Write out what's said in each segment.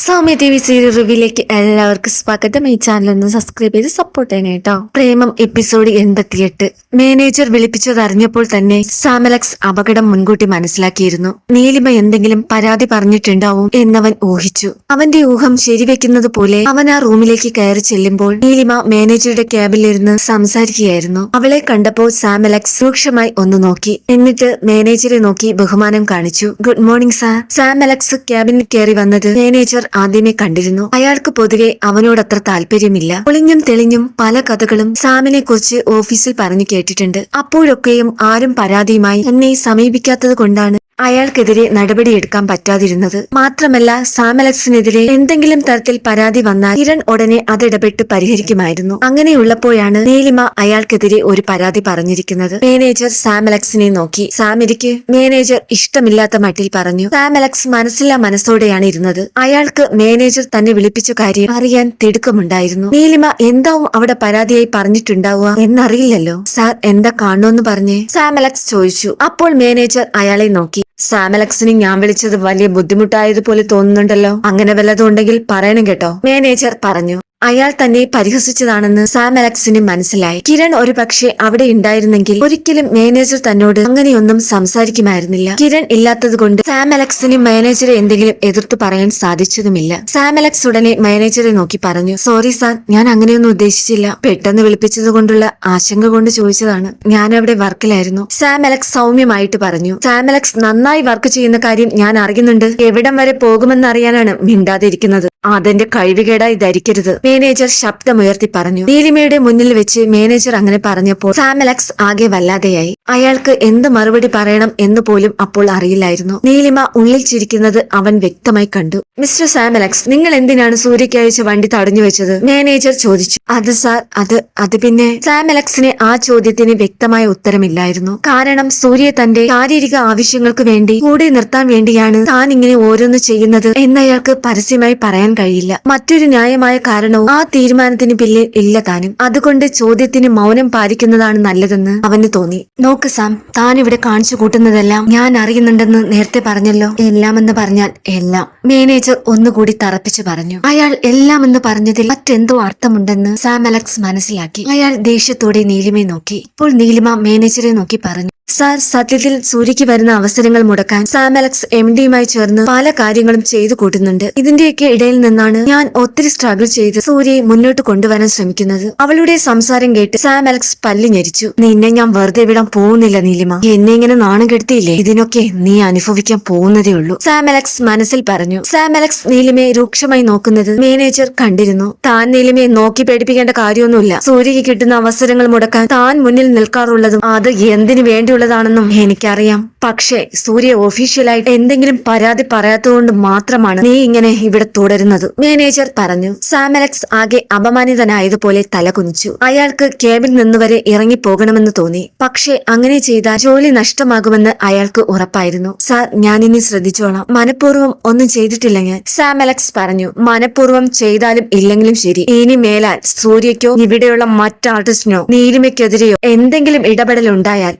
Soumya T V serial റിവ്യൂലേക്ക് എല്ലാവർക്കും സ്വാഗതം. ഈ ചാനൽ ഒന്ന് സബ്സ്ക്രൈബ് ചെയ്ത് സപ്പോർട്ട് ചെയ്യണേ കേട്ടോ പ്രേമം എപ്പിസോഡ് എൺപത്തിയെട്ട്. മാനേജർ വിളിപ്പിച്ചത് അറിഞ്ഞപ്പോൾ തന്നെ സാമലക്സ് അപകടം മുൻകൂട്ടി മനസ്സിലാക്കിയിരുന്നു. നീലിമ എന്തെങ്കിലും പരാതി പറഞ്ഞിട്ടുണ്ടാവും എന്നവൻ ഊഹിച്ചു. അവന്റെ ഊഹം ശരിവെക്കുന്നത് പോലെ അവൻ ആ റൂമിലേക്ക് കയറി ചെല്ലുമ്പോൾ നീലിമ മാനേജറുടെ ക്യാബിലിരുന്ന് സംസാരിക്കുകയായിരുന്നു. അവളെ കണ്ടപ്പോൾ സാമലക്സ് സൂക്ഷ്മമായി ഒന്ന് നോക്കി. എന്നിട്ട് മാനേജറെ നോക്കി ബഹുമാനം കാണിച്ചു. ഗുഡ് മോർണിംഗ് സാർ സാമലക്സ് ക്യാബിനിൽ കയറി വന്നത് മാനേജർ ആദ്യമേ കണ്ടിരുന്നു. അയാൾക്ക് പൊതുവെ അവനോടത്ര താല്പര്യമില്ല. ഒളിഞ്ഞും തെളിഞ്ഞും പല കഥകളും സാമിനെ കുറിച്ച് ഓഫീസിൽ പറഞ്ഞു കേട്ടിട്ടുണ്ട്. അപ്പോഴൊക്കെയും ആരും പരാതിയുമായി എന്നെ സമീപിക്കാത്തത് കൊണ്ടാണ് അയാൾക്കെതിരെ നടപടിയെടുക്കാൻ പറ്റാതിരുന്നത്. മാത്രമല്ല സാമലക്സിനെതിരെ എന്തെങ്കിലും തരത്തിൽ പരാതി വന്നാൽ കിരൺ ഉടനെ അതിടപെട്ട് പരിഹരിക്കുമായിരുന്നു. അങ്ങനെയുള്ളപ്പോഴാണ് നീലിമ അയാൾക്കെതിരെ ഒരു പരാതി പറഞ്ഞിരിക്കുന്നത്. മാനേജർ സാമലക്സിനെ നോക്കി. സാമിരിക്ക് മാനേജർ ഇഷ്ടമില്ലാത്ത മട്ടിൽ പറഞ്ഞു സാമലക്സ് മനസ്സില്ല മനസ്സോടെയാണ് ഇരുന്നത്. അയാൾക്ക് മാനേജർ തന്നെ വിളിപ്പിച്ച കാര്യം അറിയാൻ തിടുക്കമുണ്ടായിരുന്നു. നീലിമ എന്താവും അവിടെ പരാതിയായി പറഞ്ഞിട്ടുണ്ടാവുക എന്നറിയില്ലല്ലോ. സാർ എന്താ കാണുമെന്ന് പറഞ്ഞേ? സാമലക്സ് ചോദിച്ചു. അപ്പോൾ മാനേജർ അയാളെ നോക്കി. സാമലക്സിന് ഞാൻ വിളിച്ചത് വലിയ ബുദ്ധിമുട്ടായതുപോലെ തോന്നുന്നുണ്ടല്ലോ. അങ്ങനെ വല്ലതും ഉണ്ടെങ്കിൽ പറയണം കേട്ടോ. മാനേജർ പറഞ്ഞു. അയാൾ തന്നെ പരിഹസിച്ചതാണെന്ന് സാം അലക്സിന് മനസ്സിലായി. കിരൺ ഒരു പക്ഷേ അവിടെ ഉണ്ടായിരുന്നെങ്കിൽ ഒരിക്കലും മാനേജർ തന്നോട് അങ്ങനെയൊന്നും സംസാരിക്കുമായിരുന്നില്ല. കിരൺ ഇല്ലാത്തത് കൊണ്ട് സാമലക്സിന് മാനേജറെ എന്തെങ്കിലും എതിർത്തു പറയാൻ സാധിച്ചതുമില്ല. സാം അലക്സ് ഉടനെ മാനേജറെ നോക്കി പറഞ്ഞു സോറി സാർ ഞാൻ അങ്ങനെയൊന്നും ഉദ്ദേശിച്ചില്ല. പെട്ടെന്ന് വിളിപ്പിച്ചത് കൊണ്ടുള്ള ആശങ്ക കൊണ്ട് ചോദിച്ചതാണ്. ഞാൻ അവിടെ വർക്കിലായിരുന്നു. സാം അലക്സ് സൗമ്യമായിട്ട് പറഞ്ഞു സാം അലക്സ് നന്നായി വർക്ക് ചെയ്യുന്ന കാര്യം ഞാൻ അറിയുന്നുണ്ട്. എവിടം വരെ പോകുമെന്ന് അറിയാനാണ് മിണ്ടാതിരിക്കുന്നത്. അതെന്റെ കഴിവുകേടായി ധരിക്കരുത്. മാനേജർ ശബ്ദമുയർത്തി പറഞ്ഞു. നീലിമയുടെ മുന്നിൽ വെച്ച് മാനേജർ അങ്ങനെ പറഞ്ഞപ്പോൾ സാമലക്സ് ആകെ വല്ലാതെയായി. അയാൾക്ക് എന്ത് മറുപടി പറയണം എന്ന് പോലും അപ്പോൾ അറിയില്ലായിരുന്നു. നീലിമ ഉള്ളിൽ ചിരിക്കുന്നത് അവൻ വ്യക്തമായി കണ്ടു. മിസ്റ്റർ സാമലക്സ് നിങ്ങൾ എന്തിനാണ് സൂര്യയ്ക്ക് അയച്ച വണ്ടി തടഞ്ഞു വെച്ചത്? മാനേജർ ചോദിച്ചു. അത് സാർ അത് അത് പിന്നെ സാമലക്സിന് ആ ചോദ്യത്തിന് വ്യക്തമായ ഉത്തരമില്ലായിരുന്നു. കാരണം സൂര്യ തന്റെ ശാരീരിക ആവശ്യങ്ങൾക്ക് വേണ്ടി കൂടെ നിർത്താൻ വേണ്ടിയാണ് താൻ ഇങ്ങനെ ഓരോന്ന് ചെയ്യുന്നത് എന്നയാൾക്ക് പരസ്യമായി പറയാൻ കഴിയില്ല. മറ്റൊരു ന്യായമായ കാരണവും ആ തീരുമാനത്തിന് പിന്നിൽ ഇല്ല താനും. അതുകൊണ്ട് ചോദ്യത്തിന് മൗനം പാലിക്കുന്നതാണ് നല്ലതെന്ന് അവന് തോന്നി. നോക്ക് സാം താൻ ഇവിടെ കാണിച്ചു കൂട്ടുന്നതെല്ലാം ഞാൻ അറിയുന്നുണ്ടെന്ന് നേരത്തെ പറഞ്ഞല്ലോ. എല്ലാമെന്ന് പറഞ്ഞാൽ എല്ലാം. മാനേജർ ഒന്നുകൂടി തറപ്പിച്ചു പറഞ്ഞു. അയാൾ എല്ലാം എന്ന് പറഞ്ഞതിൽ മറ്റെന്തോ അർത്ഥമുണ്ടെന്ന് സാം അലക്സ് മനസ്സിലാക്കി. അയാൾ ദേഷ്യത്തോടെ നീലിമയെ നോക്കി. ഇപ്പോൾ നീലിമ മാനേജറെ നോക്കി പറഞ്ഞു. സാർ സത്യത്തിൽ സൂര്യക്ക് വരുന്ന അവസരങ്ങൾ മുടക്കാൻ സാം അലക്സ് എം ഡിയുമായി ചേർന്ന് പല കാര്യങ്ങളും ചെയ്തു കൂട്ടുന്നുണ്ട്. ഇതിന്റെയൊക്കെ ഇടയിൽ നിന്നാണ് ഞാൻ ഒത്തിരി സ്ട്രഗിൾ ചെയ്ത് സൂര്യയെ മുന്നോട്ട് കൊണ്ടുവരാൻ ശ്രമിക്കുന്നത്. അവളുടെ സംസാരം കേട്ട് സാം അലക്സ് പല്ലി ഞെരിച്ചു. നിന്നെ ഞാൻ വെറുതെ വിടാൻ പോകുന്നില്ല നീലിമ. എന്നെ ഇങ്ങനെ നാണം കെടുത്തിയില്ലേ? ഇതിനൊക്കെ നീ അനുഭവിക്കാൻ പോകുന്നതേ ഉള്ളൂ. സാം അലക്സ് മനസ്സിൽ പറഞ്ഞു. സാം അലക്സ് നീലിമയെ രൂക്ഷമായി നോക്കുന്നത് മാനേജർ കണ്ടിരുന്നു. താൻ നീലിമയെ നോക്കി പേടിപ്പിക്കേണ്ട കാര്യമൊന്നുമില്ല. സൂര്യക്ക് കിട്ടുന്ന അവസരങ്ങൾ മുടക്കാൻ താൻ മുന്നിൽ നിൽക്കാറുള്ളതും അത് എന്തിനു വേണ്ടിയുള്ളതാണെന്നും എനിക്കറിയാം. പക്ഷേ സൂര്യ ഒഫീഷ്യലായിട്ട് എന്തെങ്കിലും പരാതി പറയാത്തതുകൊണ്ട് മാത്രമാണ് നീ ഇങ്ങനെ ഇവിടെ തുടരുന്നത്. മാനേജർ പറഞ്ഞു സാമലക്സ് ആകെ അപമാനിതനായതുപോലെ തലകുനിച്ചു. അയാൾക്ക് ക്യാബിൽ നിന്നുവരെ ഇറങ്ങിപ്പോകണമെന്ന് തോന്നി. പക്ഷേ അങ്ങനെ ചെയ്താൽ ജോലി നഷ്ടമാകുമെന്ന് അയാൾക്ക് ഉറപ്പായിരുന്നു. സാർ ഞാനിനി ശ്രദ്ധിച്ചോളാം. മനഃപൂർവം ഒന്നും ചെയ്തിട്ടില്ല ഞാൻ സാമലക്സ് പറഞ്ഞു. മനഃപൂർവം ചെയ്താലും ഇല്ലെങ്കിലും ശരി. ഇനി മേലാൽ സൂര്യയ്ക്കോ ഇവിടെയുള്ള മറ്റ് ആർട്ടിസ്റ്റിനോ നീലിമയ്ക്കെതിരെയോ എന്തെങ്കിലും ഇടപെടൽ ഉണ്ടായാൽ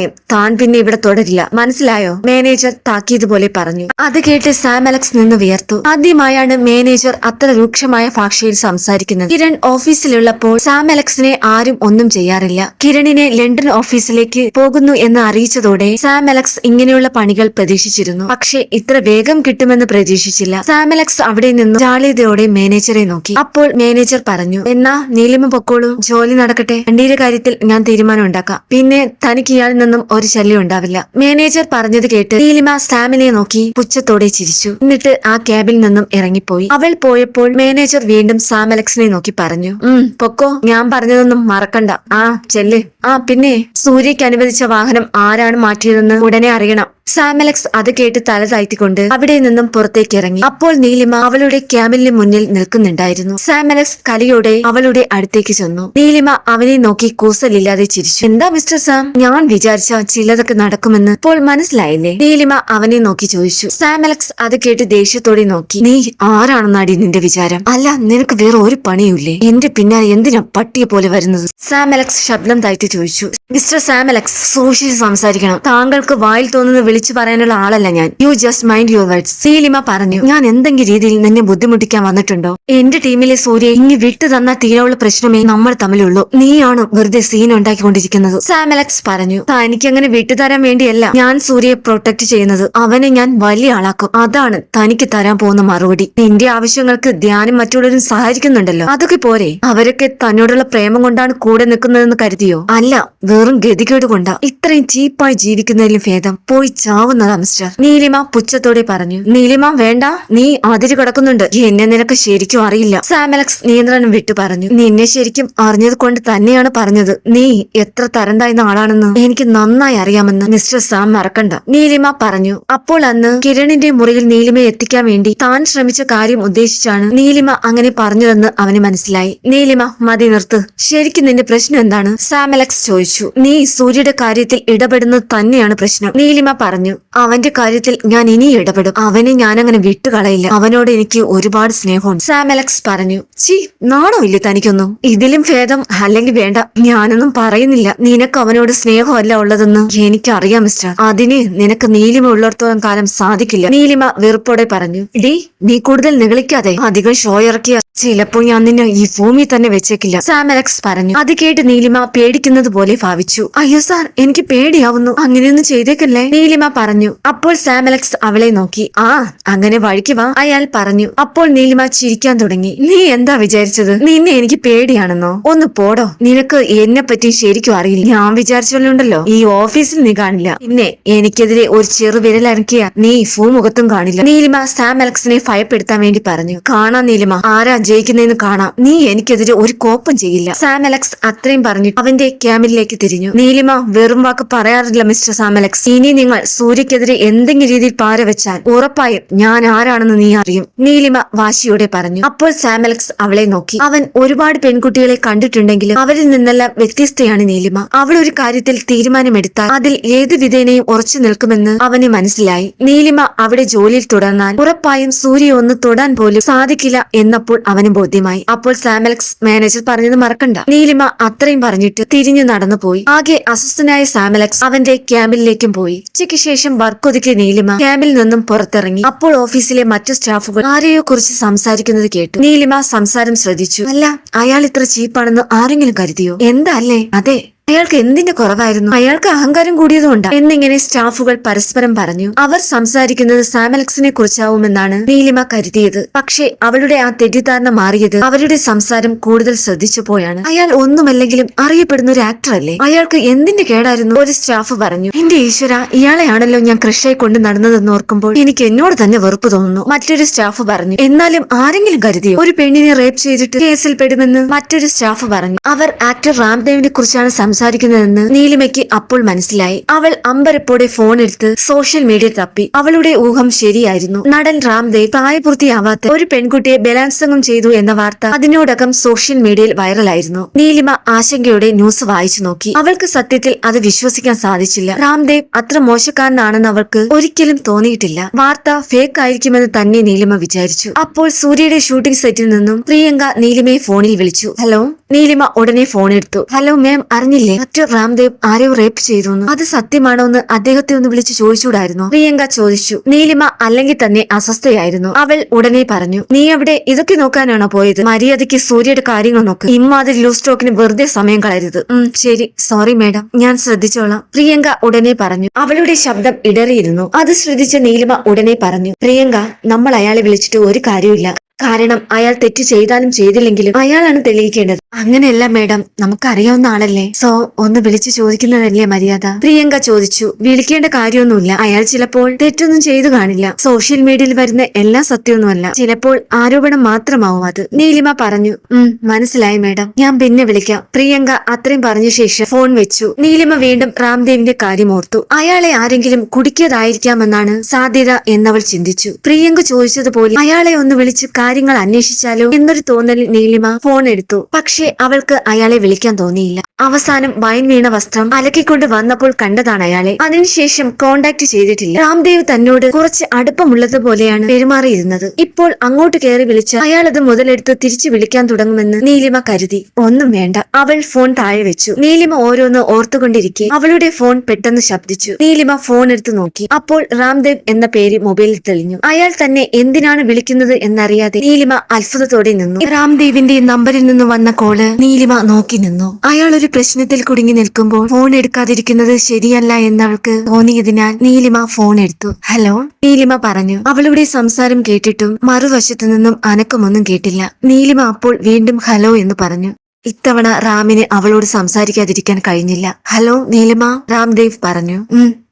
ഉറപ്പായും താൻ പിന്നെ ഇവിടെ തുടരില്ല. മനസ്സിലായോ? മാനേജർ താക്കിയതുപോലെ പറഞ്ഞു. അത് കേട്ട് സാം അലക്സ് നിന്ന് വിയർത്തു. ആദ്യമായാണ് മാനേജർ അത്ര രൂക്ഷമായ ഭാഷയിൽ സംസാരിക്കുന്നത്. കിരൺ ഓഫീസിലുള്ളപ്പോൾ സാം അലക്സിനെ ആരും ഒന്നും ചെയ്യാറില്ല. കിരണിനെ ലണ്ടൻ ഓഫീസിലേക്ക് പോകുന്നു എന്ന് അറിയിച്ചതോടെ സാം അലക്സ് ഇങ്ങനെയുള്ള പണികൾ പ്രതീക്ഷിച്ചിരുന്നു. പക്ഷേ ഇത്ര വേഗം കിട്ടുമെന്ന് പ്രതീക്ഷിച്ചില്ല. സാം അലക്സ് അവിടെ നിന്ന് ജാളിയതയോടെ മാനേജറെ നോക്കി. അപ്പോൾ മാനേജർ പറഞ്ഞു എന്നാ നീലിമ പൊക്കോളൂ. ജോലി നടക്കട്ടെ. വണ്ടിയുടെ കാര്യത്തിൽ ഞാൻ തീരുമാനം ഉണ്ടാക്കാം. പിന്നെ തനിക്ക് ഇയാളിൽ നിന്നും ഒരു ശല്യം ഉണ്ടാവില്ല. മാനേജർ പറഞ്ഞത് കേട്ട് നീലിമ സാമിനെ നോക്കി പുച്ഛത്തോടെ ചിരിച്ചു. എന്നിട്ട് ആ ക്യാബിൽ നിന്നും ഇറങ്ങിപ്പോയി. അവൾ പോയപ്പോൾ മാനേജർ വീണ്ടും സാം അലക്സിനെ നോക്കി പറഞ്ഞു. ഉം പൊക്കോ ഞാൻ പറഞ്ഞതൊന്നും മറക്കണ്ട. ആ ചെല്ല്. ആ പിന്നെ? സൂര്യക്ക് അനുവദിച്ച വാഹനം ആരാണ് മാറ്റിയതെന്ന് ഉടനെ അറിയണം. സാമലക്സ് അത് കേട്ട് തല താഴ്ത്തിക്കൊണ്ട് അവിടെ നിന്നും പുറത്തേക്ക് ഇറങ്ങി. അപ്പോൾ നീലിമ അവളുടെ ക്യാബിന് മുന്നിൽ നിൽക്കുന്നുണ്ടായിരുന്നു. സാമലക്സ് കലിയോടെ അവളുടെ അടുത്തേക്ക് ചെന്നു. നീലിമ അവനെ നോക്കി കൂസലില്ലാതെ ചിരിച്ചു. എന്താ മിസ്റ്റർ സാം? ഞാൻ വിചാരിച്ച ചിലതൊക്കെ നടക്കുമെന്ന് ഇപ്പോൾ മനസ്സിലായില്ലേ? നീലിമ അവനെ നോക്കി ചോദിച്ചു. സാമലക്സ് അത് കേട്ട് ദേഷ്യത്തോടെ നോക്കി. നീ ആരാണെന്നാടി നിന്റെ വിചാരം? അല്ല നിനക്ക് വേറെ ഒരു പണിയുമില്ലേ? എന്റെ പിന്നാലെ എന്തിനാ പട്ടിയെ പോലെ വരുന്നത് സാമലക്സ് ശബ്ദം താഴ്ത്തി ചോദിച്ചു. മിസ്റ്റർ സാം അലക്സ് സൂക്ഷിച്ച് സംസാരിക്കണം. താങ്കൾക്ക് വായിൽ തോന്നുന്നത് വിളിച്ചു പറയാനുള്ള ആളല്ല ഞാൻ. You just mind your words Seelima പറഞ്ഞു ഞാൻ എന്തെങ്കിലും രീതിയിൽ നിന്നെ ബുദ്ധിമുട്ടിക്കാൻ വന്നിട്ടുണ്ടോ? എന്റെ ടീമിലെ സൂര്യ ഇനി വിട്ടു തന്ന തീരെയുള്ള പ്രശ്നമേ നമ്മൾ തമ്മിലുള്ളൂ. നീയാണ് വെറുതെ സീൻ ഉണ്ടാക്കിക്കൊണ്ടിരിക്കുന്നത്? സാം അലക്സ് പറഞ്ഞു തനിക്ക് അങ്ങനെ വിട്ടുതരാൻ വേണ്ടിയല്ല. ഞാൻ സൂര്യയെ പ്രൊട്ടക്ട് ചെയ്യുന്നത്. അവനെ ഞാൻ വലിയ ആളാക്കും. അതാണ് തനിക്ക് തരാൻ പോകുന്ന മറുപടി. നിന്റെ ആവശ്യങ്ങൾക്ക് ധ്യാനം മറ്റുള്ളവരും സഹായിക്കുന്നുണ്ടല്ലോ അതൊക്കെ പോരെ. അവരൊക്കെ തന്നോടുള്ള പ്രേമം കൊണ്ടാണ് കൂടെ നിൽക്കുന്നതെന്ന് കരുതിയോ? അല്ല വെറും ഗതികേട് കൊണ്ടാ ഇത്രയും ചീപ്പായി ജീവിക്കുന്നതിലും ഭേദം. പോയി ചാവുന്നതാ മിസ്റ്റർ നീലിമ പുച്ഛത്തോടെ പറഞ്ഞു നീലിമ വേണ്ട. നീ അതിര് കിടക്കുന്നുണ്ട്. എന്നെ നിനക്ക് ശരിക്കും അറിയില്ല. സാമലക്സ് നിയന്ത്രണം വിട്ടു പറഞ്ഞു നിന്നെ ശരിക്കും അറിഞ്ഞത് കൊണ്ട് തന്നെയാണ് പറഞ്ഞത്. നീ എത്ര തരം ആളാണെന്ന് എനിക്ക് നന്നായി അറിയാമെന്ന് മിസ്റ്റർ സാം മറക്കണ്ട. നീലിമ പറഞ്ഞു അപ്പോൾ അന്ന് കിരണിന്റെ മുറിയിൽ നീലിമയെ എത്തിക്കാൻ വേണ്ടി താൻ ശ്രമിച്ച കാര്യം ഉദ്ദേശിച്ചാണ് നീലിമ അങ്ങനെ പറഞ്ഞതെന്ന് അവന് മനസ്സിലായി. നീലിമ മതി നിർത്ത്. ശരിക്കും നിന്റെ പ്രശ്നം എന്താണ്? സാമലക്സ് ചോദിച്ചു നീ സൂര്യയുടെ കാര്യത്തിൽ ഇടപെടുന്നത് തന്നെയാണ് പ്രശ്നം. നീലിമ പറഞ്ഞു അവന്റെ കാര്യത്തിൽ ഞാൻ ഇനി ഇടപെടും. അവനെ ഞാൻ അങ്ങനെ വിട്ടുകളയില്ല. അവനോട് എനിക്ക് ഒരുപാട് സ്നേഹമുണ്ട്. അലക്സ് പറഞ്ഞു ചി നാണോ ഇല്ല തനിക്കൊന്നും? ഇതിലും ഭേദം അല്ലെങ്കിൽ വേണ്ട. ഞാനൊന്നും പറയുന്നില്ല. നിനക്ക് അവനോട് സ്നേഹമല്ല ഉള്ളതെന്ന് എനിക്കറിയാം മിസ്റ്റർ. അതിന് നിനക്ക് നീലിമ ഉള്ളിടത്തോളം കാലം സാധിക്കില്ല. നീലിമ വെറുപ്പോടെ പറഞ്ഞു ഡി നീ കൂടുതൽ നികളിക്കാതെ അധികം ഷോ ഇറക്കിയ ചിലപ്പോൾ ഞാൻ നിന്നെ ഈ ഭൂമി തന്നെ വെച്ചേക്കില്ല. സാം അലക്സ് പറഞ്ഞു അത് കേട്ട് നീലിമ പേടിക്കുന്നത് പോലെ ഭാവിച്ചു. അയ്യോ സാർ എനിക്ക് പേടിയാവുന്നു. അങ്ങനെയൊന്നും ചെയ്തേക്കല്ലേ? നീലിമ പറഞ്ഞു. അപ്പോൾ സാമലക്സ് അവളെ നോക്കി. ആ അങ്ങനെ വഴിക്ക് വാ അയാൾ പറഞ്ഞു. അപ്പോൾ നീലിമ ചിരിക്കാൻ തുടങ്ങി. നീ എന്താ വിചാരിച്ചത്? നിന്നെ എനിക്ക് പേടിയാണെന്നോ? ഒന്ന് പോടോ. നിനക്ക് എന്നെ പറ്റി ശരിക്കും അറിയില്ല. ഞാൻ വിചാരിച്ചല്ലോ ഈ ഓഫീസിൽ നീ കാണില്ല. പിന്നെ എനിക്കെതിരെ ഒരു ചെറു വിരലനക്കിയ നീ ഭൂമുഖത്തും കാണില്ല. നീലിമ സാം സാമലക്സിനെ ഭയപ്പെടുത്താൻ വേണ്ടി പറഞ്ഞു. കാണാം നീലിമ ആരാ ജയിക്കുന്നതെന്ന് കാണാം. നീ എനിക്കെതിരെ ഒരു കോപ്പം ചെയ്യില്ല. സാം അലക്സ് അത്രയും പറഞ്ഞു. അവന്റെ ക്യാമിലേക്ക് തിരിഞ്ഞു. നീലിമ വെറും വാക്ക് പറയാറില്ല മിസ്റ്റർ സാമലക്സ്. ഇനി നിങ്ങൾ സൂര്യക്കെതിരെ എന്തെങ്കിലും രീതിയിൽ പാര വെച്ചാൽ ഉറപ്പായും ഞാൻ ആരാണെന്ന് നീ അറിയും. നീലിമ വാശിയോടെ പറഞ്ഞു. അപ്പോൾ സാമലക്സ് അവളെ നോക്കി. അവൻ ഒരുപാട് പെൺകുട്ടികളെ കണ്ടിട്ടുണ്ടെങ്കിലും അവരിൽ നിന്നെല്ലാം വ്യത്യസ്തയാണ് നീലിമ. അവൾ ഒരു കാര്യത്തിൽ തീരുമാനമെടുത്താൽ അതിൽ ഏത് വിധേനയും ഉറച്ചു നിൽക്കുമെന്ന് അവന് മനസ്സിലായി. നീലിമ അവിടെ ജോലിയിൽ തുടർന്നാൽ ഉറപ്പായും സൂര്യ ഒന്ന് തൊടാൻ പോലും സാധിക്കില്ല എന്നപ്പോൾ അവന് ബോധ്യമായി. അപ്പോൾ സാമലക്സ് മാനേജർ പറഞ്ഞത് മറക്കണ്ട. നീലിമ അത്രയും പറഞ്ഞിട്ട് തിരിഞ്ഞു നടന്നു ആകെ അസ്വസ്ഥനായ സാമലക്സ് അവന്റെ ക്യാമ്പിലേക്കും പോയി. ഉച്ചയ്ക്ക് ശേഷം വർക്കൊതുക്കിയ നീലിമ ക്യാമ്പിൽ നിന്നും പുറത്തിറങ്ങി. അപ്പോൾ ഓഫീസിലെ മറ്റു സ്റ്റാഫുകൾ ആരെയോ കുറിച്ച് സംസാരിക്കുന്നത് കേട്ടു. നീലിമ സംസാരം ശ്രദ്ധിച്ചു. അല്ല അയാൾ ഇത്ര ചീപ്പാണെന്ന് ആരെങ്കിലും കരുതിയോ? എന്താ അല്ലേ അതെ അയാൾക്ക് എന്തിന്റെ കുറവായിരുന്നു? അയാൾക്ക് അഹങ്കാരം കൂടിയതുകൊണ്ട്. എന്നിങ്ങനെ സ്റ്റാഫുകൾ പരസ്പരം പറഞ്ഞു അവർ സംസാരിക്കുന്നത് സാമലക്സിനെ കുറിച്ചാവുമെന്നാണ് നീലിമ കരുതിയത്. പക്ഷേ അവളുടെ ആ തെറ്റിദ്ധാരണ മാറിയത് അവരുടെ സംസാരം കൂടുതൽ ശ്രദ്ധിച്ചപ്പോഴാണ്. അയാൾ ഒന്നുമല്ലെങ്കിലും അറിയപ്പെടുന്ന ഒരു ആക്ടർ അല്ലേ? അയാൾക്ക് എന്തിന്റെ കേടായിരുന്നു? ഒരു സ്റ്റാഫ് പറഞ്ഞു എന്റെ ഈശ്വര ഇയാളെയാണല്ലോ ഞാൻ കൃഷിയായി കൊണ്ട് നടന്നതെന്ന് ഓർക്കുമ്പോൾ എനിക്ക് എന്നോട് തന്നെ വെറുപ്പ് തോന്നുന്നു. മറ്റൊരു സ്റ്റാഫ് പറഞ്ഞു എന്നാലും ആരെങ്കിലും കരുതിയോ? ഒരു പെണ്ണിനെ റേപ്പ് ചെയ്തിട്ട് കേസിൽ പെടുമെന്ന്? മറ്റൊരു സ്റ്റാഫ് പറഞ്ഞു അവർ ആക്ടർ റാംദേവിനെ കുറിച്ചാണ് സംസാരിക്കുന്നതെന്ന് നീലിമയ്ക്ക് അപ്പോൾ മനസ്സിലായി. അവൾ അമ്പരപ്പോടെ ഫോൺ എടുത്ത് സോഷ്യൽ മീഡിയ തപ്പി. അവളുടെ ഊഹം ശരിയായിരുന്നു. നടൻ രാംദേവ് പ്രായപൂർത്തിയാവാത്ത ഒരു പെൺകുട്ടിയെ ബലാത്സംഗം ചെയ്തു എന്ന വാർത്ത അതിനോടകം സോഷ്യൽ മീഡിയയിൽ വൈറലായിരുന്നു. നീലിമ ആശങ്കയോടെ ന്യൂസ് വായിച്ചു നോക്കി. അവൾക്ക് സത്യത്തിൽ അത് വിശ്വസിക്കാൻ സാധിച്ചില്ല. രാംദേവ് അത്ര മോശക്കാരനാണെന്ന് അവൾക്ക് ഒരിക്കലും തോന്നിയിട്ടില്ല. വാർത്ത ഫേക്ക് ആയിരിക്കുമെന്ന് തന്നെ നീലിമ വിചാരിച്ചു. അപ്പോൾ സൂര്യയുടെ ഷൂട്ടിംഗ് സെറ്റിൽ നിന്നും പ്രിയങ്ക നീലിമയെ ഫോണിൽ വിളിച്ചു. ഹലോ? നീലിമ ഉടനെ ഫോൺ എടുത്തു ഹലോ മാം അറിഞ്ഞില്ലേ? ഡോക്ടർ റാംദേവ് ആരെയോ റേപ്പ് ചെയ്തു അത് സത്യമാണോ എന്ന് അദ്ദേഹത്തെ ഒന്ന് വിളിച്ച് ചോദിച്ചുകൂടായിരുന്നു. പ്രിയങ്ക ചോദിച്ചു നീലിമ അല്ലെങ്കിൽ തന്നെ അസ്വസ്ഥയായിരുന്നു. അവൾ ഉടനെ പറഞ്ഞു നീ അവിടെ ഇതൊക്കെ നോക്കാനാണോ പോയത്? മര്യാദയ്ക്ക് സൂര്യയുടെ കാര്യങ്ങൾ നോക്ക്. ഇമ്മാതിരി ലൂസ് സ്റ്റോക്കിന് വെറുതെ സമയം കളയരുത്. ഉം, ശരി. സോറി മേഡം ഞാൻ ശ്രദ്ധിച്ചോളാം. പ്രിയങ്ക ഉടനെ പറഞ്ഞു. അവളുടെ ശബ്ദം ഇടറിയിരുന്നു. അത് ശ്രദ്ധിച്ച നീലിമ ഉടനെ പറഞ്ഞു പ്രിയങ്ക നമ്മൾ അയാളെ വിളിച്ചിട്ട് ഒരു കാര്യമില്ല കാരണം അയാൾ തെറ്റ് ചെയ്താലും ചെയ്തില്ലെങ്കിലും അയാളാണ് തെളിയിക്കേണ്ടത്. അങ്ങനെയല്ല മേഡം നമുക്കറിയാവുന്ന ആളല്ലേ? സോ ഒന്ന് വിളിച്ചു ചോദിക്കുന്നതല്ലേ മര്യാദ? പ്രിയങ്ക ചോദിച്ചു വിളിക്കേണ്ട കാര്യമൊന്നുമില്ല. അയാൾ ചിലപ്പോൾ തെറ്റൊന്നും ചെയ്തു കാണില്ല. സോഷ്യൽ മീഡിയയിൽ വരുന്ന എല്ലാ സത്യമൊന്നുമല്ല. ചിലപ്പോൾ ആരോപണം മാത്രമാവും അത്. നീലിമ പറഞ്ഞു ഉം മനസ്സിലായി മേഡം. ഞാൻ പിന്നെ വിളിക്കാം. പ്രിയങ്ക അത്രയും പറഞ്ഞ ശേഷം ഫോൺ വെച്ചു. നീലിമ വീണ്ടും റാംദേവിന്റെ കാര്യം ഓർത്തു. അയാളെ ആരെങ്കിലും കുടിക്കിയതായിരിക്കാമെന്നാണ് സാധ്യത എന്നവൾ ചിന്തിച്ചു. പ്രിയങ്ക ചോദിച്ചതുപോലെ അയാളെ ഒന്ന് വിളിച്ച് കാര്യങ്ങൾ അന്വേഷിച്ചാലോ എന്നൊരു തോന്നലിൽ നീലിമ ഫോൺ എടുത്തു. പക്ഷേ അവൾക്ക് അയാളെ വിളിക്കാൻ തോന്നിയില്ല. അവസാനം വൈൻ വീണ വസ്ത്രം അലക്കിക്കൊണ്ട് വന്നപ്പോൾ കണ്ടതാണ് അയാളെ. അതിനുശേഷം കോണ്ടാക്ട് ചെയ്തിട്ടില്ല. രാംദേവ് തന്നോട് കുറച്ച് അടുപ്പമുള്ളതുപോലെയാണ് പെരുമാറിയിരുന്നത്. ഇപ്പോൾ അങ്ങോട്ട് കയറി വിളിച്ച അയാൾ അത് മുതലെടുത്ത് തിരിച്ചു വിളിക്കാൻ തുടങ്ങുമെന്ന് നീലിമ കരുതി. ഒന്നും വേണ്ട. അവൾ ഫോൺ താഴെ വെച്ചു. നീലിമ ഓരോന്ന് ഓർത്തുകൊണ്ടിരിക്കെ അവളുടെ ഫോൺ പെട്ടെന്ന് ശബ്ദിച്ചു. നീലിമ ഫോൺ എടുത്തു നോക്കി. അപ്പോൾ രാംദേവ് എന്ന പേര് മൊബൈലിൽ തെളിഞ്ഞു. അയാൾ തന്നെ എന്തിനാണ് വിളിക്കുന്നത് എന്നറിയാതെ നീലിമ അത്ഭുതത്തോടെ നിന്നു. രാംദേവിന്റെ നമ്പറിൽ നിന്ന് വന്ന കോൾ നീലിമ നോക്കി നിന്നു. അയാൾ ഒരു പ്രശ്നത്തിൽ കുടുങ്ങി നിൽക്കുമ്പോൾ ഫോൺ എടുക്കാതിരിക്കുന്നത് ശരിയല്ല എന്നവൾക്ക് തോന്നിയതിനാൽ നീലിമ ഫോൺ എടുത്തു. ഹലോ? നീലിമ പറഞ്ഞു. അവളുടെ സംസാരം കേട്ടിട്ടും മറുവശത്തു നിന്നും അനക്കമൊന്നും കേട്ടില്ല. നീലിമ അപ്പോൾ വീണ്ടും ഹലോ എന്ന് പറഞ്ഞു. ഇത്തവണ റാമിന് അവളോട് സംസാരിക്കാതിരിക്കാൻ കഴിഞ്ഞില്ല. ഹലോ നീലിമ? രാംദേവ് പറഞ്ഞു.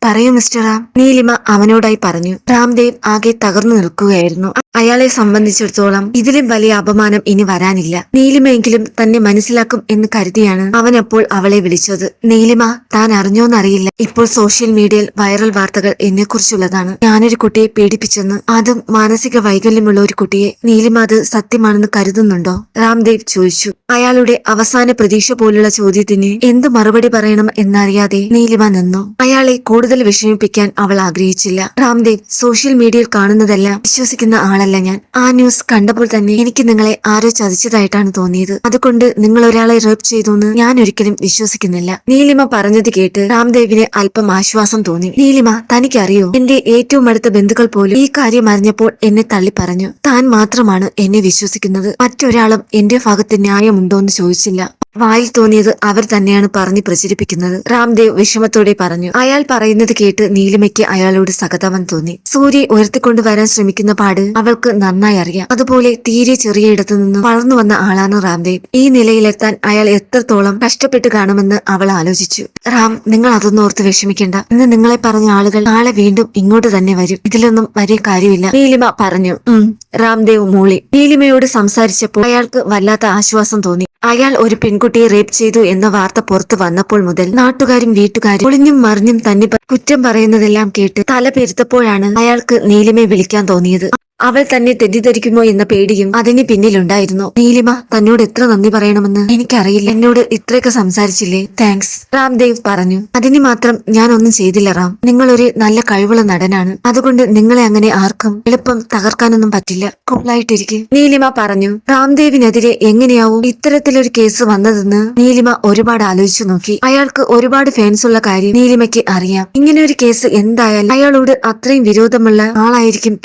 പറയൂ മിസ്റ്റർ റാം. നീലിമ അവനോടായി പറഞ്ഞു. രാംദേവ് ആകെ തകർന്നു നിൽക്കുകയായിരുന്നു. അയാളെ സംബന്ധിച്ചിടത്തോളം ഇതിലും വലിയ അപമാനം ഇനി വരാനില്ല. നീലിമയെങ്കിലും തന്നെ മനസ്സിലാക്കും എന്ന് കരുതിയാണ് അവൻ അപ്പോൾ അവളെ വിളിച്ചത്. നീലിമ താൻ അറിഞ്ഞോന്നറിയില്ല. ഇപ്പോൾ സോഷ്യൽ മീഡിയയിൽ വൈറൽ വാർത്തകൾ എന്നെ കുറിച്ചുള്ളതാണ് ഞാനൊരു കുട്ടിയെ പീഡിപ്പിച്ചെന്ന്. അതും മാനസിക വൈകല്യമുള്ള ഒരു കുട്ടിയെ. നീലിമ അത് സത്യമാണെന്ന് കരുതുന്നുണ്ടോ? രാംദേവ് ചോദിച്ചു. അയാളുടെ അവസാന പ്രതീക്ഷ പോലുള്ള ചോദ്യത്തിന് എന്ത് മറുപടി പറയണം എന്നറിയാതെ നീലിമ നിന്നു. അയാളെ കൂടുതൽ വിഷമിപ്പിക്കാൻ അവൾ ആഗ്രഹിച്ചില്ല. രാംദേവ് സോഷ്യൽ മീഡിയയിൽ കാണുന്നതെല്ലാം വിശ്വസിക്കുന്ന ആളല്ല. ഞാൻ ആ ന്യൂസ് കണ്ടപ്പോൾ തന്നെ എനിക്ക് നിങ്ങളെ ആരോ ചതിച്ചതായിട്ടാണ് തോന്നിയത്. അതുകൊണ്ട് നിങ്ങൾ ഒരാളെ റേപ്പ് ചെയ്തു എന്ന് ഞാൻ ഒരിക്കലും വിശ്വസിക്കുന്നില്ല. നീലിമ പറഞ്ഞത് കേട്ട് രാംദേവിന് അല്പം ആശ്വാസം തോന്നി. നീലിമ തനിക്കറിയോ? എന്റെ ഏറ്റവും അടുത്ത ബന്ധുക്കൾ പോലും ഈ കാര്യം അറിഞ്ഞപ്പോൾ എന്നെ തള്ളി പറഞ്ഞു. താൻ മാത്രമാണ് എന്നെ വിശ്വസിക്കുന്നത്. മറ്റൊരാളും എന്റെ ഭാഗത്ത് ന്യായമുണ്ടോ എന്ന് ചോദിച്ചില്ല. വായിൽ തോന്നിയത് അവർ തന്നെയാണ് പറഞ്ഞു പ്രചരിപ്പിക്കുന്നത്. രാംദേവ് വിഷമത്തോടെ പറഞ്ഞു. അയാൾ പറയുന്നത് കേട്ട് നീലിമയ്ക്ക് അയാളോട് സഹതാപം തോന്നി. സൂര്യ ഉയർത്തിക്കൊണ്ടു വരാൻ ശ്രമിക്കുന്ന പാട് അവൾക്ക് നന്നായി അറിയാം. അതുപോലെ തീരെ ചെറിയ ഇടത്തു നിന്നും വളർന്നു വന്ന ആളാണ് രാംദേവ്. ഈ നിലയിലെത്താൻ അയാൾ എത്രത്തോളം കഷ്ടപ്പെട്ട് കാണുമെന്ന് അവൾ ആലോചിച്ചു. റാം നിങ്ങൾ അതൊന്നും ഓർത്ത് വിഷമിക്കേണ്ട. ഇന്ന് നിങ്ങളെ പറഞ്ഞ ആളുകൾ നാളെ വീണ്ടും ഇങ്ങോട്ട് തന്നെ വരും. ഇതിലൊന്നും വലിയ കാര്യമില്ല. നീലിമ പറഞ്ഞു. ഉം രാംദേവ് മൂളി. നീലിമയോട് സംസാരിച്ചപ്പോൾ അയാൾക്ക് വല്ലാത്ത ആശ്വാസം തോന്നി. അയാൾ ഒരു പെൺകുട്ടിയെ റേപ്പ് ചെയ്തു എന്ന വാർത്ത പുറത്തു വന്നപ്പോൾ മുതൽ നാട്ടുകാരും വീട്ടുകാരും ഒളിഞ്ഞും മറിഞ്ഞും തന്നെ കുറ്റം പറയുന്നതെല്ലാം കേട്ട് തല പെരുത്തപ്പോഴാണ് അയാൾക്ക് നീലിമയെ വിളിക്കാൻ തോന്നിയത്. അവൾ തന്നെ തെറ്റിദ്ധരിക്കുമോ എന്ന പേടിയും അതിന് പിന്നിലുണ്ടായിരുന്നു. നീലിമ തന്നോട് എത്ര നന്ദി പറയണമെന്ന് എനിക്കറിയില്ല. എന്നോട് ഇത്രയൊക്കെ സംസാരിച്ചില്ലേ? താങ്ക്സ് രാംദേവ് പറഞ്ഞു. അതിന് മാത്രം ഞാൻ ഒന്നും ചെയ്തില്ല റാം. നിങ്ങളൊരു നല്ല കഴിവുള്ള നടനാണ്. അതുകൊണ്ട് നിങ്ങളെ അങ്ങനെ ആർക്കും എളുപ്പം തകർക്കാനൊന്നും പറ്റില്ല. കൂളായിട്ടിരിക്കും നീലിമ പറഞ്ഞു. രാംദേവിനെതിരെ എങ്ങനെയാവും ഇത്തരത്തിലൊരു കേസ് വന്നതെന്ന്? നീലിമ ഒരുപാട് ആലോചിച്ചു നോക്കി. അയാൾക്ക് ഒരുപാട് ഫാൻസ് ഉള്ള കാര്യം നീലിമയ്ക്ക് അറിയാം. ഇങ്ങനെ ഒരു കേസ് എന്തായാലും അയാളോട് അത്രയും വിരോധമുള്ള ആളായിരിക്കും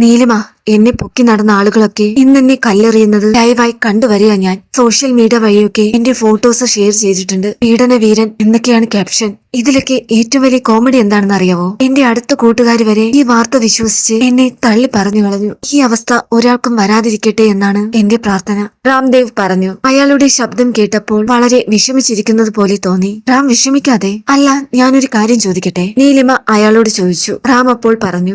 നീലിമ എന്നെ പൊക്കി നടന്ന ആളുകളൊക്കെ ഇന്നെന്നെ കല്ലെറിയുന്നത് ലൈവായി കണ്ടുവരിക ഞാൻ. സോഷ്യൽ മീഡിയ വഴിയൊക്കെ എന്റെ ഫോട്ടോസ് ഷെയർ ചെയ്തിട്ടുണ്ട്. പീഡന വീരൻ എന്നൊക്കെയാണ് ക്യാപ്ഷൻ. ഇതിലൊക്കെ ഏറ്റവും വലിയ കോമഡി എന്താണെന്ന് അറിയാവോ? എന്റെ അടുത്ത കൂട്ടുകാർ വരെ ഈ വാർത്ത വിശ്വസിച്ച് എന്നെ തള്ളി പറഞ്ഞു കളഞ്ഞു. ഈ അവസ്ഥ ഒരാൾക്കും വരാതിരിക്കട്ടെ എന്നാണ് എന്റെ പ്രാർത്ഥന. രാംദേവ് പറഞ്ഞു. അയാളുടെ ശബ്ദം കേട്ടപ്പോൾ വളരെ വിഷമിച്ചിരിക്കുന്നത് പോലെ തോന്നി. റാം വിഷമിക്കാതെ? അല്ല ഞാനൊരു കാര്യം ചോദിക്കട്ടെ? നീലിമ അയാളോട് ചോദിച്ചു. റാം അപ്പോൾ പറഞ്ഞു.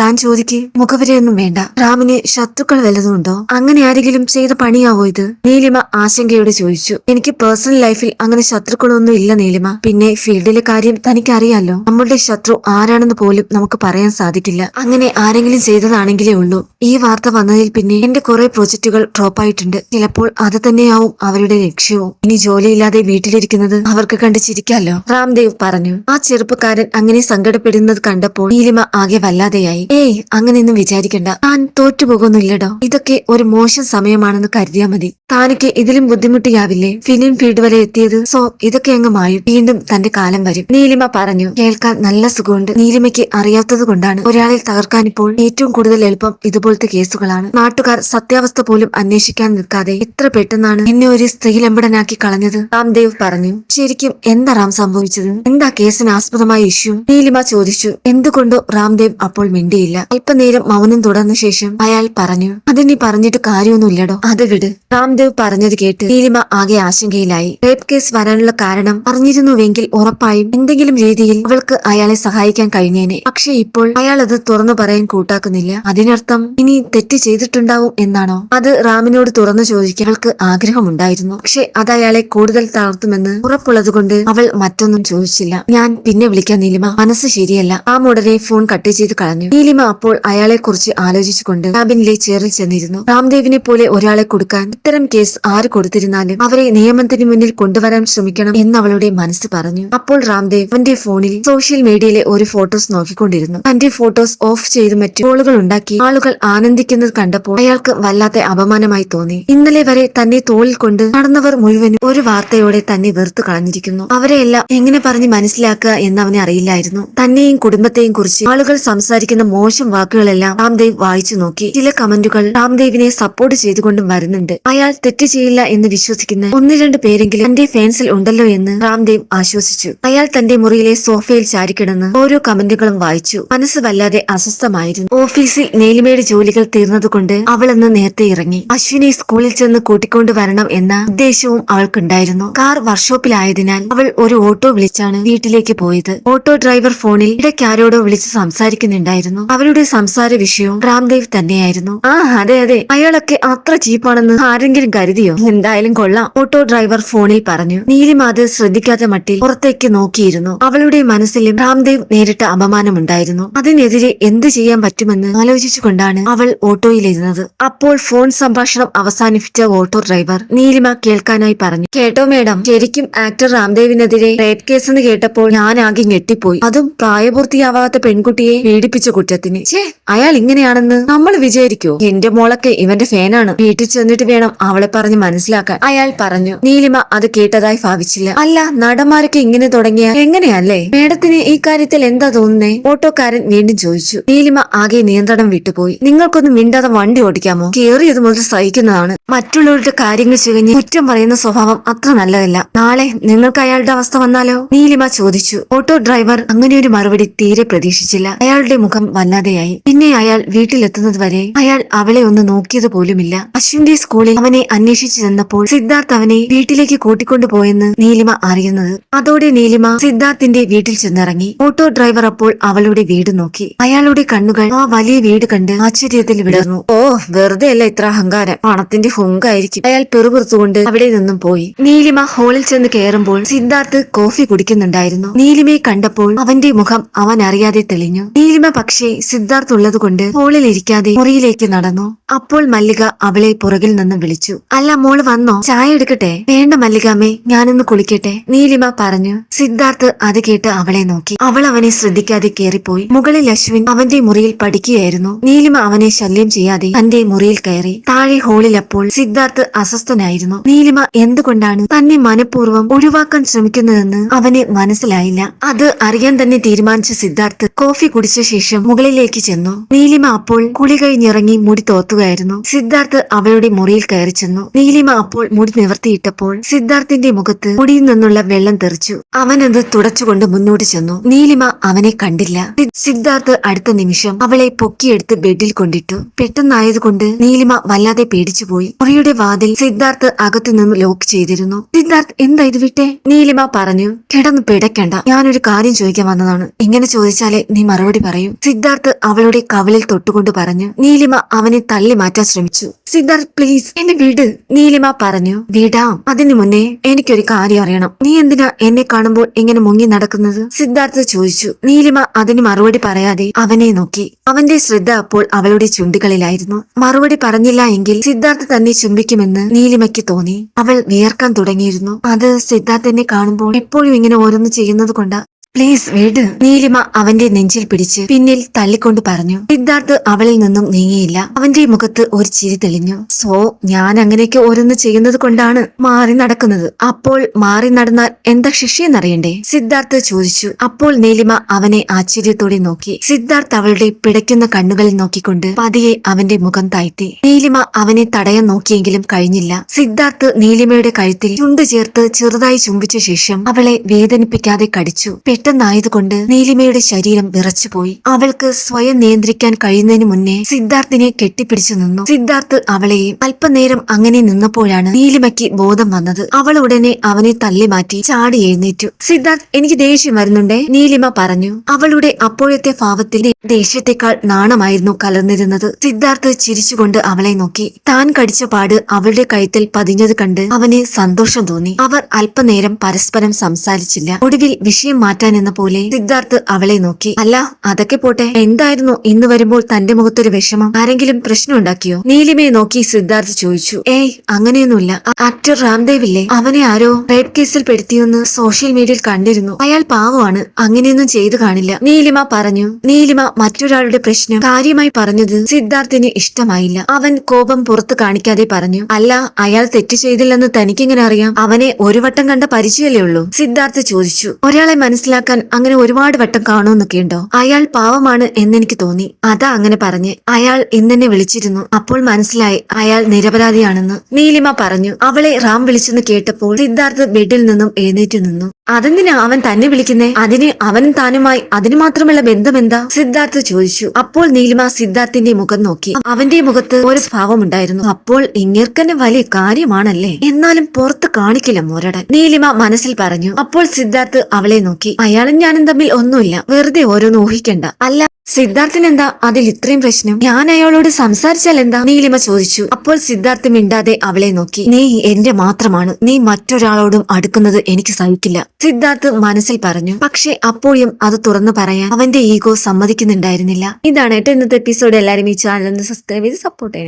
താൻ ചോദിക്ക്. മുഖവരെയൊന്നും വേണ്ട. റാമിന് ശത്രുക്കൾ വല്ലതുമുണ്ടോ? അങ്ങനെ ആരെങ്കിലും ചെയ്ത പണിയാവോ ഇത്? നീലിമ ആശങ്കയോടെ ചോദിച്ചു. എനിക്ക് പേഴ്സണൽ ലൈഫിൽ അങ്ങനെ ശത്രുക്കളൊന്നും ഇല്ല നീലിമ. പിന്നെ ഫീൽഡിലെ കാര്യം തനിക്കറിയാലോ. നമ്മളുടെ ശത്രു ആരാണെന്ന് പോലും നമുക്ക് പറയാൻ സാധിക്കില്ല. അങ്ങനെ ആരെങ്കിലും ചെയ്തതാണെങ്കിലേ ഉള്ളൂ. ഈ വാർത്ത വന്നതിൽ പിന്നെ എന്റെ കുറെ പ്രോജക്റ്റുകൾ ഡ്രോപ്പ് ആയിട്ടുണ്ട്. ചിലപ്പോൾ അത് തന്നെയാവും അവരുടെ ലക്ഷ്യവും. ഇനി ജോലിയില്ലാതെ വീട്ടിലിരിക്കുന്നത് അവർക്ക് കണ്ട് ചിരിക്കാലോ? രാംദേവ് പറഞ്ഞു. ആ ചെറുപ്പക്കാരൻ അങ്ങനെ സങ്കടപ്പെടുന്നത് കണ്ടപ്പോൾ നീലിമ ആകെ വല്ലാതെയായി. ഏയ് അങ്ങനെയൊന്നും വിചാരിക്കണ്ട. താൻ തോറ്റുപോകുന്നില്ലടോ ഇതൊക്കെ ഒരു മോശം സമയമാണെന്ന് കരുതിയാ മതി. താനിക്ക് ഇതിലും ബുദ്ധിമുട്ടിയാവില്ലേ? ഫിലിം ഫീൽഡ് വരെ എത്തിയത്. സോ ഇതൊക്കെ അങ്ങ് മായും. വീണ്ടും തന്റെ കാലം വരും. നീലിമ പറഞ്ഞു കേൾക്കാൻ നല്ല സുഖമുണ്ട്. നീലിമയ്ക്ക് അറിയാത്തത് കൊണ്ടാണ് ഒരാളിൽ തകർക്കാൻ ഇപ്പോൾ ഏറ്റവും കൂടുതൽ എളുപ്പം ഇതുപോലത്തെ കേസുകളാണ്. നാട്ടുകാർ സത്യാവസ്ഥ പോലും അന്വേഷിക്കാൻ നിൽക്കാതെ എത്ര പെട്ടെന്നാണ് എന്നെ ഒരു സ്ത്രീലമ്പടനാക്കി കളഞ്ഞത്. രാംദേവ് പറഞ്ഞു ശരിക്കും എന്താ റാം സംഭവിച്ചത്? എന്താ കേസിന് ആസ്പദമായ ഇഷ്യൂ? നീലിമ ചോദിച്ചു എന്തുകൊണ്ടോ? രാംദേവ് അപ്പോൾ മിണ്ടിയില്ല. അല്പനേരം മൗനം തുടർന്ന ശേഷം അയാൾ പറഞ്ഞു അതിനി പറഞ്ഞിട്ട് കാര്യമൊന്നുമില്ലടോ. അത് വിട്. രാംദേവ് പറഞ്ഞത് കേട്ട് നീലിമ ആകെ ആശങ്കയിലായി. റേപ്പ് കേസ് വരാനുള്ള കാരണം അറിഞ്ഞിരുന്നുവെങ്കിൽ ഉറപ്പായും എന്തെങ്കിലും രീതിയിൽ അവൾക്ക് അയാളെ സഹായിക്കാൻ കഴിഞ്ഞേനെ. പക്ഷെ ഇപ്പോൾ അയാൾ അത് തുറന്നു പറയാൻ കൂട്ടാക്കുന്നില്ല. അതിനർത്ഥം ഇനി തെറ്റ് ചെയ്തിട്ടുണ്ടാവും എന്നാണോ? അത് റാമിനോട് തുറന്നു ചോദിക്കാൻ അവൾക്ക് ആഗ്രഹമുണ്ടായിരുന്നു. പക്ഷെ അത് അയാളെ കൂടുതൽ തളർത്തുമെന്ന് ഉറപ്പുള്ളതുകൊണ്ട് അവൾ മറ്റൊന്നും ചോദിച്ചില്ല. ഞാൻ പിന്നെ വിളിക്കാൻ നീലിമ. മനസ്സ് ശരിയല്ല. ആ ഉടനെ ഫോൺ കട്ട് ചെയ്ത് കളഞ്ഞു. നീലിമ അപ്പോൾ അയാളെ കുറിച്ച് ആലോചിച്ചു. ആലോചിച്ചുകൊണ്ട് ക്യാബിനിലെ ചേറിൽ ചെന്നിരുന്നു. രാംദേവിനെ പോലെ ഒരാളെ കൊടുക്കാൻ ഇത്തരം കേസ് ആര് കൊടുത്തിരുന്നാലും അവരെ നിയമത്തിന് മുന്നിൽ കൊണ്ടുവരാൻ ശ്രമിക്കണം എന്ന് അവളുടെ മനസ്സ് പറഞ്ഞു. അപ്പോൾ രാംദേവ് അവന്റെ ഫോണിൽ സോഷ്യൽ മീഡിയയിലെ ഒരു ഫോട്ടോസ് നോക്കിക്കൊണ്ടിരുന്നു. തന്റെ ഫോട്ടോസ് ഓഫ് ചെയ്ത് മറ്റു കോളുകൾ ഉണ്ടാക്കി ആളുകൾ ആനന്ദിക്കുന്നത് കണ്ടപ്പോൾ അയാൾക്ക് വല്ലാത്ത അപമാനമായി തോന്നി. ഇന്നലെ വരെ തന്നെ തോളിൽ കൊണ്ട് നടന്നവർ മുഴുവനും ഒരു വാർത്തയോടെ തന്നെ വെറുത്തു കളഞ്ഞിരിക്കുന്നു. അവരെയെല്ലാം എങ്ങനെ പറഞ്ഞ് മനസ്സിലാക്കുക എന്ന് അവനെ അറിയില്ലായിരുന്നു. തന്നെയും കുടുംബത്തെയും കുറിച്ച് ആളുകൾ സംസാരിക്കുന്ന മോശം വാക്കുകളെല്ലാം രാംദേവ് വായിച്ചു നോക്കി ചില കമന്റുകൾ രാംദേവിനെ സപ്പോർട്ട് ചെയ്തുകൊണ്ടും വരുന്നുണ്ട്. അയാൾ തെറ്റ് ചെയ്യില്ല എന്ന് വിശ്വസിക്കുന്ന ഒന്ന് രണ്ട് പേരെങ്കിലും തന്റെ ഫാൻസിൽ ഉണ്ടല്ലോ എന്ന് രാംദേവ് ആശ്വസിച്ചു. അയാൾ തന്റെ മുറിയിലെ സോഫയിൽ ചാരിക്കിടന്ന് ഓരോ കമന്റുകളും വായിച്ചു. മനസ്സ് വല്ലാതെ അസ്വസ്ഥമായിരുന്നു. ഓഫീസിൽ നീലിമയുടെ ജോലികൾ തീർന്നതുകൊണ്ട് അവൾ അന്ന് നേരത്തെ ഇറങ്ങി. അശ്വിനെ സ്കൂളിൽ ചെന്ന് കൂട്ടിക്കൊണ്ടു വരണം എന്ന ഉദ്ദേശവും അവൾക്കുണ്ടായിരുന്നു. കാർ വർക്ക്ഷോപ്പിലായതിനാൽ അവൾ ഒരു ഓട്ടോ വിളിച്ചാണ് വീട്ടിലേക്ക് പോയത്. ഓട്ടോ ഡ്രൈവർ ഫോണിൽ ഇടയ്ക്കാരോടോ വിളിച്ച് സംസാരിക്കുന്നുണ്ടായിരുന്നു. അവരുടെ സംസാര വിഷയവും രാംദേവ് തന്നെയായിരുന്നു. ആ അതെ അതെ. അയാളൊക്കെ അത്ര ചീപ്പാണെന്ന് ആരെങ്കിലും കരുതിയോ? എന്തായാലും കൊള്ളാം ഓട്ടോ ഡ്രൈവർ ഫോണിൽ പറഞ്ഞു. നീലിമ അത് ശ്രദ്ധിക്കാത്ത മട്ടിൽ പുറത്തേക്ക് നോക്കിയിരുന്നു. അവളുടെ മനസ്സിലും രാംദേവ് നേരിട്ട അപമാനമുണ്ടായിരുന്നു. അതിനെതിരെ എന്ത് ചെയ്യാൻ പറ്റുമെന്ന് ആലോചിച്ചുകൊണ്ടാണ് അവൾ ഓട്ടോയിലിരുന്നത്. അപ്പോൾ ഫോൺ സംഭാഷണം അവസാനിപ്പിച്ച ഓട്ടോ ഡ്രൈവർ നീലിമ കേൾക്കാനായി പറഞ്ഞു. കേട്ടോ മേഡം. ശരിക്കും ആക്ടർ രാംദേവിനെതിരെ റേപ്പ് കേസ് എന്ന് കേട്ടപ്പോൾ ഞാൻ ആകെ ഞെട്ടിപ്പോയി. അതും പ്രായപൂർത്തിയാവാത്ത പെൺകുട്ടിയെ പീഡിപ്പിച്ച കുറ്റത്തിന്. ഛേ അയാൾ ഇങ്ങനെയാണെന്ന് നമ്മൾ വിചാരിക്കൂ എന്റെ മോളൊക്കെ ഇവന്റെ ഫാനാണ്. വീട്ടിൽ ചെന്നിട്ട് വേണം അവളെ പറഞ്ഞ് മനസ്സിലാക്കാൻ. അയാൾ പറഞ്ഞു നീലിമ അത് കേട്ടതായി ഭാവിച്ചില്ല. അല്ല നടന്മാരൊക്കെ ഇങ്ങനെ തുടങ്ങിയ എങ്ങനെയല്ലേ? മേഡത്തിന് ഈ കാര്യത്തിൽ എന്താ തോന്നുന്നേ? ഓട്ടോക്കാരൻ വീണ്ടും ചോദിച്ചു നീലിമ ആകെ നിയന്ത്രണം വിട്ടുപോയി. നിങ്ങൾക്കൊന്നും മിണ്ടാതെ വണ്ടി ഓടിക്കാമോ? കേറിയത് മുതൽ സഹിക്കുന്നതാണ്. മറ്റുള്ളവരുടെ കാര്യങ്ങൾ ചികഞ്ഞ് കുറ്റം പറയുന്ന സ്വഭാവം അത്ര നല്ലതല്ല. നാളെ നിങ്ങൾക്ക് അയാളുടെ അവസ്ഥ വന്നാലോ? നീലിമ ചോദിച്ചു. ഓട്ടോ ഡ്രൈവർ അങ്ങനെ ഒരു മറുപടി തീരെ പ്രതീക്ഷിച്ചില്ല. അയാളുടെ മുഖം വല്ലാതെയായി. പിന്നെ അയാൾ വീട്ടിലെത്തുന്നത് വരെ അയാൾ അവളെ ഒന്ന് നോക്കിയത് പോലുമില്ല. അശ്വിന്റെ സ്കൂളിൽ അവനെ അന്വേഷിച്ചു ചെന്നപ്പോൾ സിദ്ധാർത്ഥ് അവനെ വീട്ടിലേക്ക് കൂട്ടിക്കൊണ്ടുപോയെന്ന് നീലിമ അറിയുന്നത്. അതോടെ നീലിമ സിദ്ധാർത്ഥിന്റെ വീട്ടിൽ ചെന്നിറങ്ങി. ഓട്ടോ ഡ്രൈവർ അപ്പോൾ അവളുടെ വീട് നോക്കി. അയാളുടെ കണ്ണുകൾ ആ വലിയ വീട് കണ്ട് ആശ്ചര്യത്തിൽ വിടർന്നു. ഓ വെറുതെ അല്ല ഇത്ര അഹങ്കാരം. പണത്തിന്റെ ഹുങ്കായിരിക്കും. അയാൾ പെറുപുറത്തുകൊണ്ട് അവിടെ നിന്നും പോയി. നീലിമ ഹോളിൽ ചെന്ന് കയറുമ്പോൾ സിദ്ധാർത്ഥ് കോഫി കുടിക്കുന്നുണ്ടായിരുന്നു. നീലിമയെ കണ്ടപ്പോൾ അവന്റെ മുഖം അവൻ അറിയാതെ തെളിഞ്ഞു. നീലിമ പക്ഷേ സിദ്ധാർത്ഥ് ഉള്ളതുകൊണ്ട് ഹാളിൽ ഇരിക്കാതെ മുറിയിലേക്ക് നടന്നു. അപ്പോൾ മല്ലിക അവളെ പുറകിൽ നിന്ന് വിളിച്ചു. അല്ല മോൾ വന്നോ? ചായ എടുക്കട്ടെ? വേണ്ട മല്ലികാമ്മേ ഞാനൊന്ന് കുളിക്കട്ടെ? നീലിമ പറഞ്ഞു. സിദ്ധാർത്ഥ് അത് കേട്ട് അവളെ നോക്കി. അവൾ അവനെ ശ്രദ്ധിക്കാതെ കയറിപ്പോയി മുകളിൽ അശ്വിൻ അവന്റെ മുറിയിൽ പഠിക്കുകയായിരുന്നു. നീലിമ അവനെ ശല്യം ചെയ്യാതെ തന്റെ മുറിയിൽ കയറി. താഴെ ഹാളിൽ അപ്പോൾ സിദ്ധാർത്ഥ് അസ്വസ്ഥനായിരുന്നു. നീലിമ എന്തുകൊണ്ടാണ് തന്നെ മനഃപൂർവം ഒഴിവാക്കാൻ ശ്രമിക്കുന്നതെന്ന് അവന് മനസ്സിലായില്ല. അത് അറിയാൻ തന്നെ തീരുമാനിച്ച സിദ്ധാർത്ഥ് കോഫി കുടിച്ച ശേഷം മുകളിലേക്ക് ചെന്നു. നീലിമ അപ്പോൾ കുളി കഴിഞ്ഞിറങ്ങി മുടി തോത്തുകയായിരുന്നു. സിദ്ധാർത്ഥ് അവളുടെ മുറിയിൽ കയറി ചെന്നു. നീലിമ അപ്പോൾ മുടി നിവർത്തിയിട്ടപ്പോൾ സിദ്ധാർത്ഥിന്റെ മുഖത്ത് മുടിയിൽ നിന്നുള്ള വെള്ളം തെറിച്ചു. അവനത് തുടച്ചുകൊണ്ട് മുന്നോട്ട് ചെന്നു. നീലിമ അവനെ കണ്ടില്ല. സിദ്ധാർത്ഥ് അടുത്ത നിമിഷം അവളെ പൊക്കിയെടുത്ത് ബെഡിൽ കൊണ്ടിട്ടു. പെട്ടെന്നായതുകൊണ്ട് നീലിമ വല്ലാതെ പേടിച്ചുപോയി. മുറിയുടെ വാതിൽ സിദ്ധാർത്ഥ് അകത്തു നിന്ന് ലോക്ക് ചെയ്തിരുന്നു. സിദ്ധാർത്ഥ് എന്താ ഇത് വിട്ടെ? നീലിമ പറഞ്ഞു കിടന്ന് പിടയ്ക്കണ്ട. ഞാനൊരു കാര്യം ചോദിക്കാൻ വന്നതാണ്. ഇങ്ങനെ ചോദിച്ചാലേ നീ മറുപടി പറയൂ. സിദ്ധാർത്ഥ് അവളുടെ കവലിൽ തൊട്ടുകൊണ്ട് പറഞ്ഞു നീലിമ അവനെ തള്ളി മാറ്റാൻ ശ്രമിച്ചു. സിദ്ധാർത്ഥ് പ്ലീസ് എന്നെ വിട് നീലിമ പറഞ്ഞു. വിടാം. അതിനു മുന്നേ എനിക്കൊരു കാര്യം അറിയണം. നീ എന്തിനാ എന്നെ കാണുമ്പോൾ ഇങ്ങനെ മുങ്ങി നടക്കുന്നത്? സിദ്ധാർത്ഥ് ചോദിച്ചു. നീലിമ അതിന് മറുപടി പറയാതെ അവനെ നോക്കി. അവന്റെ ശ്രദ്ധ അപ്പോൾ അവളുടെ ചുണ്ടുകളിലായിരുന്നു. മറുപടി പറഞ്ഞില്ല എങ്കിൽ സിദ്ധാർത്ഥ് തന്നെ ചുംബിക്കുമെന്ന് നീലിമയ്ക്ക് തോന്നി. അവൾ വിയർക്കാൻ തുടങ്ങിയിരുന്നു. അത് സിദ്ധാർത്ഥനെ കാണുമ്പോൾ എപ്പോഴും ഇങ്ങനെ ഓരോന്ന് ചെയ്യുന്നത് കൊണ്ട് പ്ലീസ് വീട്. നീലിമ അവന്റെ നെഞ്ചിൽ പിടിച്ച് പിന്നിൽ തള്ളിക്കൊണ്ട് പറഞ്ഞു. സിദ്ധാർത്ഥ് അവളിൽ നിന്നും നീങ്ങിയില്ല. അവന്റെ മുഖത്ത് ഒരു ചിരി തെളിഞ്ഞു. സോ ഞാൻ അങ്ങനെയൊക്കെ ഓരോന്ന് ചെയ്യുന്നത് കൊണ്ടാണ് മാറി നടക്കുന്നത്. അപ്പോൾ മാറി നടന്നാൽ എന്താ ശിക്ഷയെന്നറിയണ്ടേ സിദ്ധാർത്ഥ് ചോദിച്ചു. അപ്പോൾ നീലിമ അവനെ ആശ്ചര്യത്തോടെ നോക്കി. സിദ്ധാർത്ഥ് അവളുടെ പിടയ്ക്കുന്ന കണ്ണുകളിൽ നോക്കിക്കൊണ്ട് പതിയെ അവന്റെ മുഖം താഴ്ത്തി. നീലിമ അവനെ തടയാൻ നോക്കിയെങ്കിലും കഴിഞ്ഞില്ല. സിദ്ധാർത്ഥ് നീലിമയുടെ കഴുത്തിൽ ചുണ്ട് ചേർത്ത് ചെറുതായി ചുംബിച്ച ശേഷം അവളെ വേദനിപ്പിക്കാതെ കടിച്ചു. പെട്ടെന്നായതുകൊണ്ട് നീലിമയുടെ ശരീരം വിറച്ചുപോയി. അവൾക്ക് സ്വയം നിയന്ത്രിക്കാൻ കഴിയുന്നതിന് മുന്നേ സിദ്ധാർത്ഥിനെ കെട്ടിപ്പിടിച്ചു നിന്നു. സിദ്ധാർത്ഥ് അവളെയും അല്പനേരം അങ്ങനെ നിന്നപ്പോഴാണ് നീലിമയ്ക്ക് ബോധം വന്നത്. അവൾ ഉടനെ അവനെ തള്ളി മാറ്റി ചാടി എഴുന്നേറ്റു. സിദ്ധാർത്ഥ് എനിക്ക് ദേഷ്യം വരുന്നുണ്ടേ? നീലിമ പറഞ്ഞു. അവളുടെ അപ്പോഴത്തെ ഭാവത്തിൽ ദേഷ്യത്തെക്കാൾ നാണമായിരുന്നു കലർന്നിരുന്നത്. സിദ്ധാർത്ഥ് ചിരിച്ചുകൊണ്ട് അവളെ നോക്കി. താൻ കടിച്ച പാട് അവളുടെ കഴുത്തിൽ പതിഞ്ഞത് കണ്ട് അവന് സന്തോഷം തോന്നി. അവർ അല്പനേരം പരസ്പരം സംസാരിച്ചില്ല. ഒടുവിൽ വിഷയം മാറ്റാൻ മനസ്സിലാക്കാൻ എന്ന പോലെ സിദ്ധാർത്ഥ് അവളെ നോക്കി. അല്ല അതൊക്കെ പോട്ടെ. എന്തായിരുന്നു ഇന്ന് വരുമ്പോൾ തന്റെ മുഖത്തൊരു വിഷമം? ആരെങ്കിലും പ്രശ്നം ഉണ്ടാക്കിയോ? നീലിമയെ നോക്കി സിദ്ധാർത്ഥ് ചോദിച്ചു. ഏയ് അങ്ങനെയൊന്നുമില്ല. ആക്ടർ രാംദേവ് ഇല്ലേ? അവനെ ആരോ റേപ്പ് കേസിൽ പെടുത്തിയെന്ന് സോഷ്യൽ മീഡിയയിൽ കണ്ടിരുന്നു. അയാൾ പാവമാണ്. അങ്ങനെയൊന്നും ചെയ്തു കാണില്ല. നീലിമ പറഞ്ഞു. നീലിമ മറ്റൊരാളുടെ പ്രശ്നം കാര്യമായി പറഞ്ഞത് സിദ്ധാർത്ഥിന് ഇഷ്ടമായില്ല. അവൻ കോപം പുറത്തു കാണിക്കാതെ പറഞ്ഞു. അല്ല അയാൾ തെറ്റ് ചെയ്തില്ലെന്ന് തനിക്കെങ്ങനെ അറിയാം. അവനെ ഒരു വട്ടം കണ്ട പരിചയമല്ലേ ഉള്ളൂ? സിദ്ധാർത്ഥ് ചോദിച്ചു. ഒരാളെ മനസ്സിലാക്കാൻ അങ്ങനെ ഒരുപാട് വട്ടം കാണുമെന്നൊക്കെ ഉണ്ടോ? അയാൾ പാവമാണ് എന്നെനിക്ക് തോന്നി. അതാ അങ്ങനെ പറഞ്ഞ് അയാൾ ഇന്നെന്നെ വിളിച്ചിരുന്നു. അപ്പോൾ മനസ്സിലായി അയാൾ നിരപരാധിയാണെന്ന്. നീലിമ പറഞ്ഞു അവളെ റാം വിളിച്ചെന്ന് കേട്ടപ്പോൾ സിദ്ധാർത്ഥ് ബെഡിൽ നിന്നും എഴുന്നേറ്റ് നിന്നു. അതെന്തിനാ അവൻ തന്നെ വിളിക്കുന്നേ? അതിന് അവനും താനുമായി അതിന് മാത്രമുള്ള ബന്ധമെന്താ? സിദ്ധാർത്ഥ് ചോദിച്ചു. അപ്പോൾ നീലിമ സിദ്ധാർത്ഥിന്റെ മുഖം നോക്കി. അവന്റെ മുഖത്ത് ഒരു ഭാവമുണ്ടായിരുന്നു അപ്പോൾ ഇങ്ങേർക്കന്നെ വലിയ കാര്യമാണല്ലേ? എന്നാലും പുറത്ത് കാണിക്കില്ല മുരടൻ. നീലിമ മനസ്സിൽ പറഞ്ഞു. അപ്പോൾ സിദ്ധാർത്ഥ് അവളെ നോക്കി. അയാളും ഞാനും തമ്മിൽ ഒന്നുമില്ല. വെറുതെ ഓരോന്ന് ഊഹിക്കണ്ട. അല്ല സിദ്ധാർത്ഥിന് എന്താ അതിൽ ഇത്രയും പ്രശ്നം? ഞാൻ അയാളോട് സംസാരിച്ചാൽ എന്താ? നീലിമ ചോദിച്ചു. അപ്പോൾ സിദ്ധാർത്ഥ് മിണ്ടാതെ അവളെ നോക്കി. നീ എന്റെ മാത്രമാണ്. നീ മറ്റൊരാളോടും അടുക്കുന്നത് എനിക്ക് സഹിക്കില്ല. സിദ്ധാർത്ഥ് മനസ്സിൽ പറഞ്ഞു. പക്ഷെ അപ്പോഴും അത് തുറന്നു പറയാൻ അവന്റെ ഈഗോ സമ്മതിക്കുന്നുണ്ടായിരുന്നില്ല. ഇതാണ് കേട്ടോ ഇന്നത്തെ എപ്പിസോഡ്. എല്ലാവരും ഈ ചാനൽ ഒന്ന് സബ്സ്ക്രൈബ് ചെയ്ത് സപ്പോർട്ട് ചെയ്യണം.